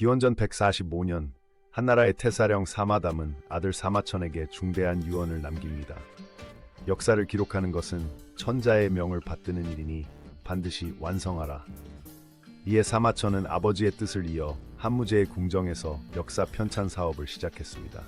기원전 145년 한나라의 태사령 사마담은 아들 사마천에게 중대한 유언을 남깁니다. 역사를 기록하는 것은 천자의 명을 받드는 일이니 반드시 완성하라. 이에 사마천은 아버지의 뜻을 이어 한무제의 궁정에서 역사 편찬 사업을 시작했습니다.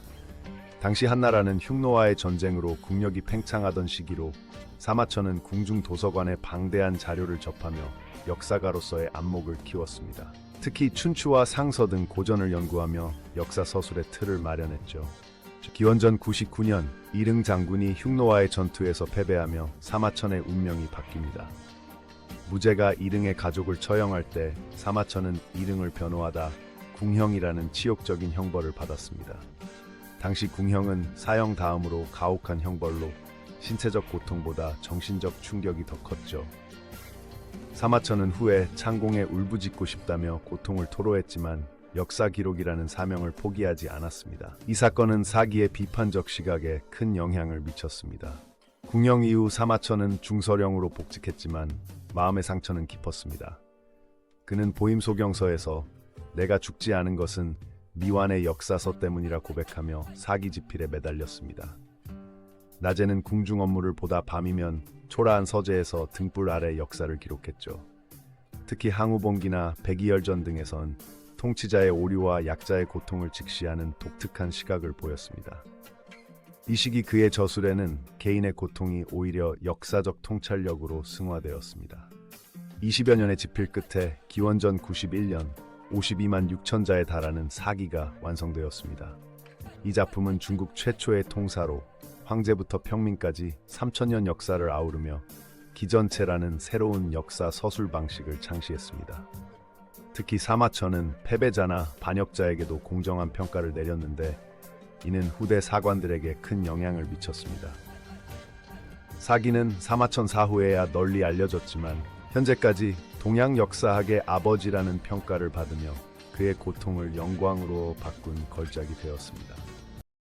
당시 한나라는 흉노와의 전쟁으로 국력이 팽창하던 시기로 사마천은 궁중 도서관에 방대한 자료를 접하며 역사가로서의 안목을 키웠습니다. 특히 춘추와 상서 등 고전을 연구하며 역사 서술의 틀을 마련했죠. 기원전 99년 이릉 장군이 흉노와의 전투에서 패배하며 사마천의 운명이 바뀝니다. 무제가 이릉의 가족을 처형할 때 사마천은 이릉을 변호하다 궁형이라는 치욕적인 형벌을 받았습니다. 당시 궁형은 사형 다음으로 가혹한 형벌로 신체적 고통보다 정신적 충격이 더 컸죠. 사마천은 후에 창공에 울부짖고 싶다며 고통을 토로했지만 역사 기록이라는 사명을 포기하지 않았습니다. 이 사건은 사기의 비판적 시각에 큰 영향을 미쳤습니다. 궁영 이후 사마천은 중서령으로 복직했지만 마음의 상처는 깊었습니다. 그는 보임소경서에서 내가 죽지 않은 것은 미완의 역사서 때문이라 고백하며 사기 지필에 매달렸습니다. 낮에는 궁중 업무를 보다 밤이면 초라한 서재에서 등불 아래 역사를 기록했죠. 특히 항우봉기나 백이열전 등에선 통치자의 오류와 약자의 고통을 직시하는 독특한 시각을 보였습니다. 이 시기 그의 저술에는 개인의 고통이 오히려 역사적 통찰력으로 승화되었습니다. 20여 년의 집필 끝에 기원전 91년 52만 6천 자에 달하는 사기가 완성되었습니다. 이 작품은 중국 최초의 통사로 황제부터 평민까지 3천년 역사를 아우르며 기전체라는 새로운 역사 서술 방식을 창시했습니다. 특히 사마천은 패배자나 반역자에게도 공정한 평가를 내렸는데 이는 후대 사관들에게 큰 영향을 미쳤습니다. 사기는 사마천 사후에야 널리 알려졌지만 현재까지 동양 역사학의 아버지라는 평가를 받으며 그의 고통을 영광으로 바꾼 걸작이 되었습니다.